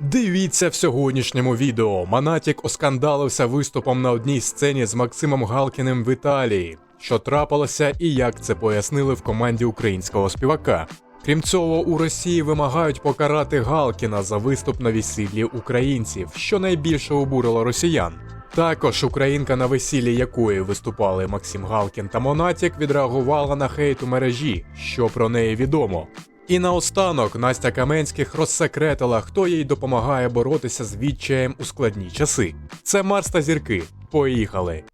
Дивіться в сьогоднішньому відео. Монатік оскандалився виступом на одній сцені з Максимом Галкіним в Італії. Що трапилося і як це пояснили в команді українського співака. Крім цього, у Росії вимагають покарати Галкіна за виступ на весіллі українців, що найбільше обурило росіян. Також українка, на весіллі якої виступали Максим Галкін та Монатік, відреагувала на хейт у мережі, що про неї відомо. І наостанок Настя Каменських розсекретила, хто їй допомагає боротися з відчаєм у складні часи. Це Марс та зірки. Поїхали!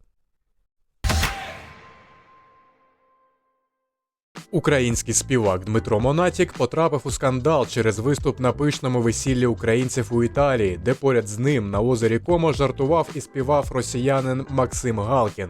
Український співак Дмитро Монатік потрапив у скандал через виступ на пишному весіллі українців у Італії, де поряд з ним на озері Комо жартував і співав росіянин Максим Галкін.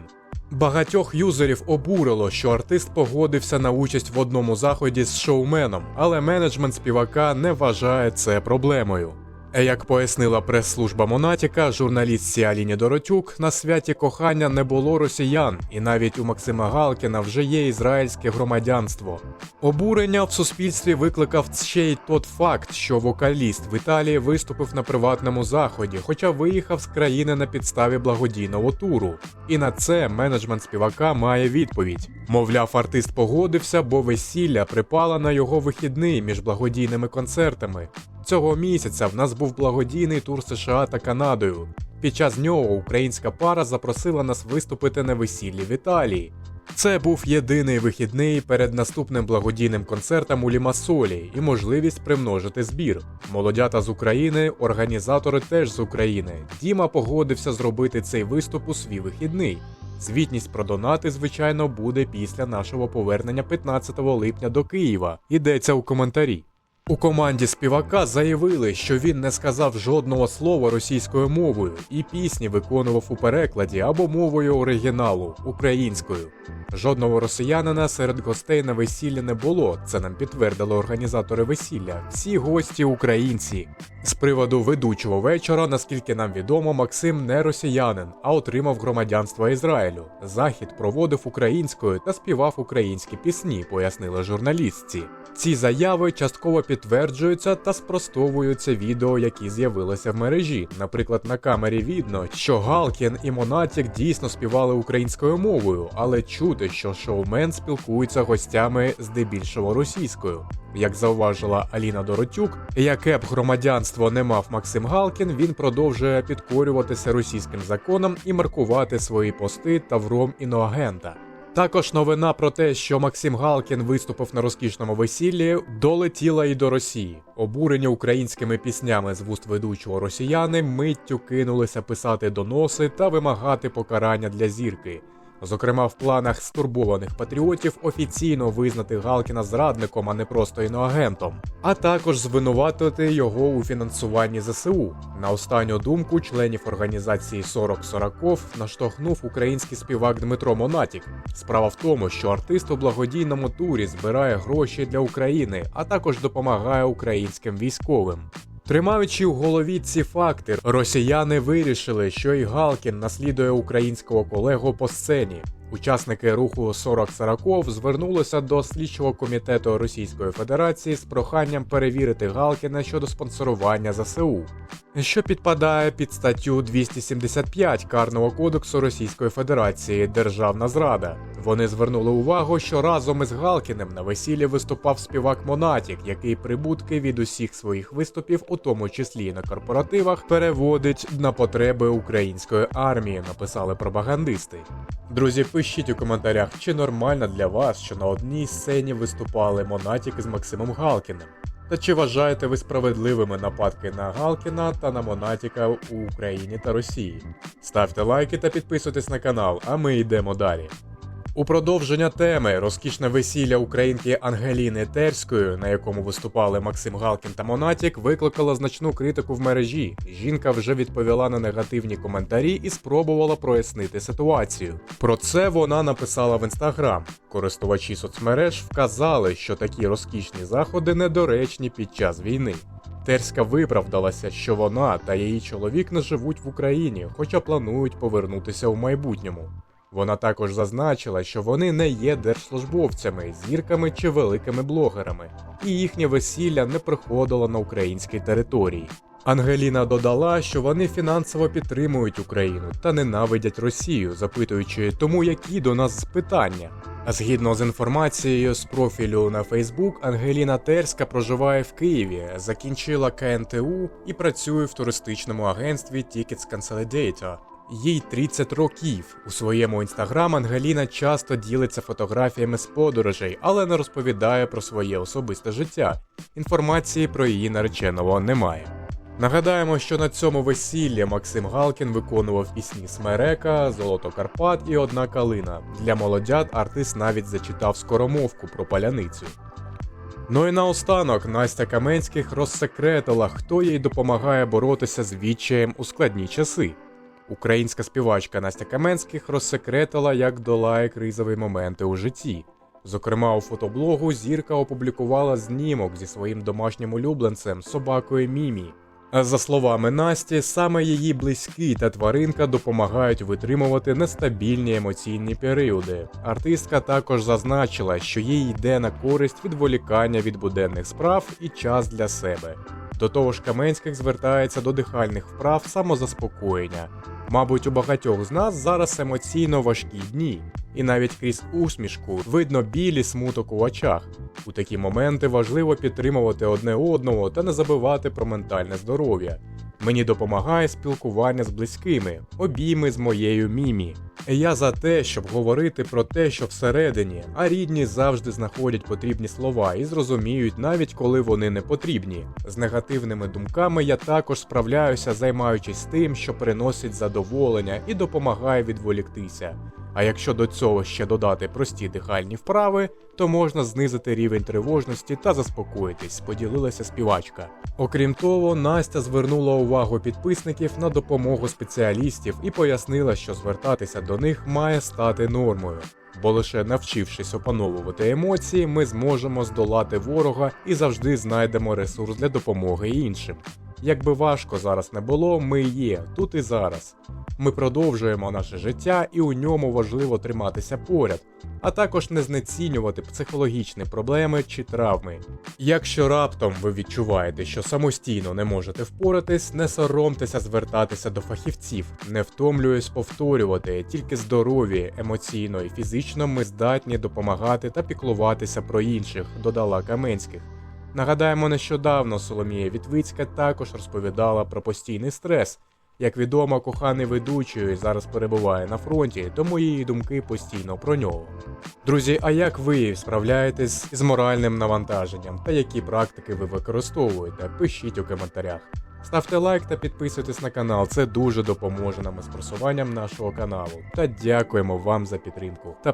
Багатьох юзерів обурило, що артист погодився на участь в одному заході з шоуменом, але менеджмент співака не вважає це проблемою. Як пояснила прес-служба Монатіка, журналістці Аліні Доротюк, на святі кохання не було росіян, і навіть у Максима Галкіна вже є ізраїльське громадянство. Обурення в суспільстві викликав ще й тот факт, що вокаліст в Італії виступив на приватному заході, хоча виїхав з країни на підставі благодійного туру. І на це менеджмент співака має відповідь: мовляв, артист погодився, бо весілля припала на його вихідний між благодійними концертами. Цього місяця в нас був благодійний тур США та Канадою. Під час нього українська пара запросила нас виступити на весіллі в Італії. Це був єдиний вихідний перед наступним благодійним концертом у Лімасолі і можливість примножити збір. Молодята з України, організатори теж з України. Діма погодився зробити цей виступ у свій вихідний. Звітність про донати, звичайно, буде після нашого повернення 15 липня до Києва. Йдеться у коментарі. У команді співака заявили, що він не сказав жодного слова російською мовою і пісні виконував у перекладі або мовою оригіналу українською. Жодного росіянина серед гостей на весіллі не було. Це нам підтвердили організатори весілля. Всі гості українці. З приводу ведучого вечора, наскільки нам відомо, Максим не росіянин, а отримав громадянство Ізраїлю. Захід проводив українською та співав українські пісні, пояснили журналістці. Ці заяви частково підтверджуються та спростовуються відео, які з'явилися в мережі. Наприклад, на камері видно, що Галкін і Монатік дійсно співали українською мовою, але чути, що шоумен спілкується гостями здебільшого російською. Як зауважила Аліна Доротюк, яке б громадянство не мав Максим Галкін, він продовжує підкорюватися російським законам і маркувати свої пости тавром іноагента. Також новина про те, що Максим Галкін виступив на розкішному весіллі, долетіла і до Росії. Обурені українськими піснями з вуст ведучого росіяни миттю кинулися писати доноси та вимагати покарання для зірки. Зокрема, в планах стурбованих патріотів офіційно визнати Галкіна зрадником, а не просто іноагентом, а також звинуватити його у фінансуванні ЗСУ. На останню думку членів організації 40 Сороков наштовхнув український співак Дмитро Монатік. Справа в тому, що артист у благодійному турі збирає гроші для України, а також допомагає українським військовим. Тримаючи в голові ці факти, росіяни вирішили, що і Галкін наслідує українського колегу по сцені. Учасники руху 40 Сараков звернулися до слідчого комітету Російської Федерації з проханням перевірити Галкіна щодо спонсорування ЗСУ, що підпадає під статтю 275 Карного кодексу Російської Федерації Державна зрада. Вони звернули увагу, що разом із Галкіним на весіллі виступав співак Монатік, який прибутки від усіх своїх виступів, у тому числі і на корпоративах, переводить на потреби української армії, написали пропагандисти. Друзі, пишіть у коментарях, чи нормально для вас, що на одній сцені виступали Монатік із Максимом Галкіним. Та чи вважаєте ви справедливими нападки на Галкіна та на Монатіка у Україні та Росії? Ставте лайки та підписуйтесь на канал, а ми йдемо далі. У продовження теми розкішне весілля українки Ангеліни Терської, на якому виступали Максим Галкін та Монатік, викликало значну критику в мережі. Жінка вже відповіла на негативні коментарі і спробувала прояснити ситуацію. Про це вона написала в інстаграм. Користувачі соцмереж вказали, що такі розкішні заходи недоречні під час війни. Терська виправдалася, що вона та її чоловік не живуть в Україні, хоча планують повернутися в майбутньому. Вона також зазначила, що вони не є держслужбовцями, зірками чи великими блогерами, і їхнє весілля не приходило на українській території. Ангеліна додала, що вони фінансово підтримують Україну та ненавидять Росію, запитуючи, тому які до нас питання. А згідно з інформацією з профілю на Фейсбук, Ангеліна Терська проживає в Києві, закінчила КНТУ і працює в туристичному агентстві Tickets Consolidator. Їй 30 років. У своєму інстаграм Ангеліна часто ділиться фотографіями з подорожей, але не розповідає про своє особисте життя. Інформації про її нареченого немає. Нагадаємо, що на цьому весіллі Максим Галкін виконував пісні Смерека, Золото Карпат і Одна калина. Для молодят артист навіть зачитав скоромовку про паляницю. Ну і наостанок Настя Каменських розсекретила, хто їй допомагає боротися з відчаєм у складні часи. Українська співачка Настя Каменських розсекретила, як долає кризові моменти у житті. Зокрема, у фотоблогу зірка опублікувала знімок зі своїм домашнім улюбленцем собакою Мімі. За словами Насті, саме її близькі та тваринка допомагають витримувати нестабільні емоційні періоди. Артистка також зазначила, що їй йде на користь відволікання від буденних справ і час для себе. До того ж, Каменських звертається до дихальних вправ самозаспокоєння. Мабуть, у багатьох з нас зараз емоційно важкі дні, і навіть крізь усмішку видно білі смуток у очах. У такі моменти важливо підтримувати одне одного та не забувати про ментальне здоров'я. Мені допомагає спілкування з близькими, обійми з моєю мімі. Я за те, щоб говорити про те, що всередині, а рідні завжди знаходять потрібні слова і зрозуміють, навіть коли вони не потрібні. З негативними думками я також справляюся, займаючись тим, що приносить задоволення і допомагає відволіктися. А якщо до цього ще додати прості дихальні вправи, то можна знизити рівень тривожності та заспокоїтись, поділилася співачка. Окрім того, Настя звернула увагу підписників на допомогу спеціалістів і пояснила, що звертатися до них має стати нормою. Бо лише навчившись опановувати емоції, ми зможемо здолати ворога і завжди знайдемо ресурс для допомоги іншим. Якби важко зараз не було, ми є тут і зараз. Ми продовжуємо наше життя, і у ньому важливо триматися поряд, а також не знецінювати психологічні проблеми чи травми. Якщо раптом ви відчуваєте, що самостійно не можете впоратись, не соромтеся звертатися до фахівців, не втомлююсь повторювати, тільки здорові, емоційно і фізично ми здатні допомагати та піклуватися про інших, додала Каменських. Нагадаємо, нещодавно Соломія Вітвицька також розповідала про постійний стрес. Як відомо, коханий ведучий зараз перебуває на фронті, тому її думки постійно про нього. Друзі, а як ви справляєтесь з моральним навантаженням та які практики ви використовуєте? Пишіть у коментарях. Ставте лайк та підписуйтесь на канал, це дуже допоможе нам із просуванням нашого каналу. Та дякуємо вам за підтримку. Та